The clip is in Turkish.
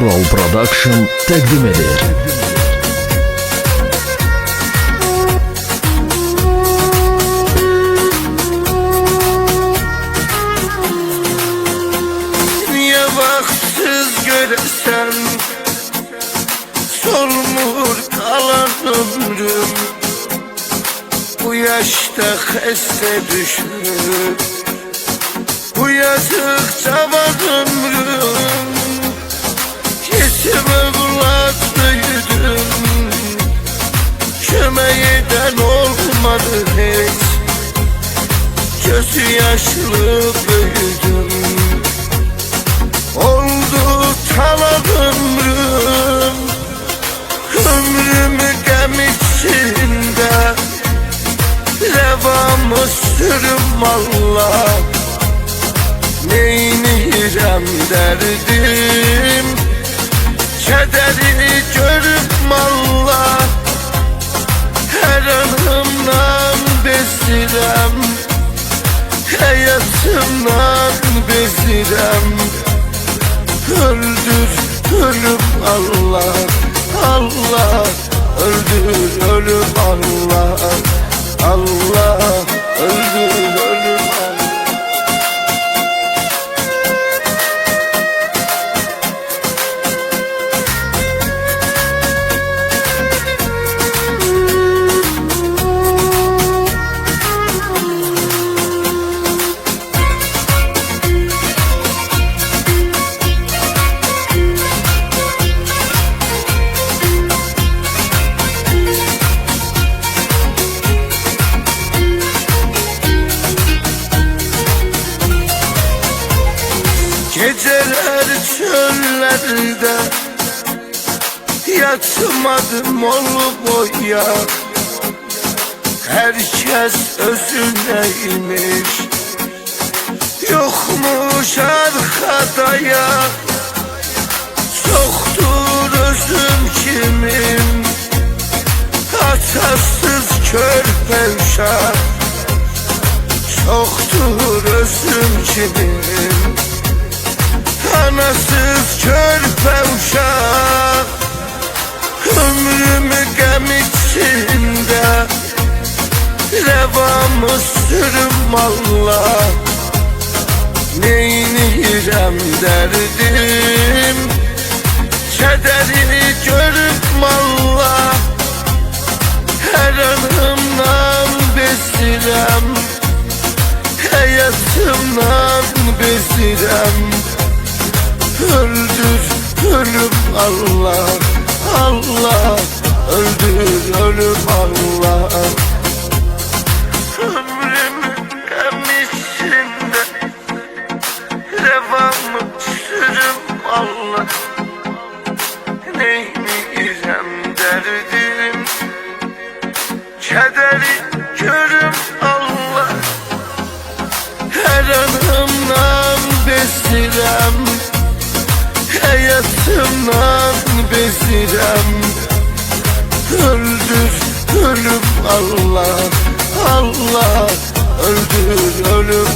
Tural Production təqdim edir. Niye baksız göresen Solmur kalan ömrüm Bu yaşta heste düşür Kömeğiden olmadı hiç? Gözü yaşlı büyüdüm. Oldu talan ömrüm. Ömrümü gem içinde. Revamı sürüm Allah Neyini irem derdim bezirem Hayatımdan bezirem. Öldür ölüm Allah Allah Öldür Geceler çöllerde Yatmadım olu boya. Herkes özüneymiş Yokmuş arkadaya Çoktur özüm kimim Atasız körpe uşak Çoktur özüm kimim Anasız körpe uşak Ömrümü gem içinde. Revamı sürüm Allah Neyini irem derdim. Kederini görüp Allah Her anımdan bezirem Hayatımdan bezirem Öldür ölüm Allah Allah. Öldür ölüm Allah. Ömrümü emişinde Revamı sürüm Allah. İrem derdim? Kederi görüm Allah. Her anımdan bezirem Hayatımdan bezirem. Öldür ölüm Allah Allah. Öldür ölüm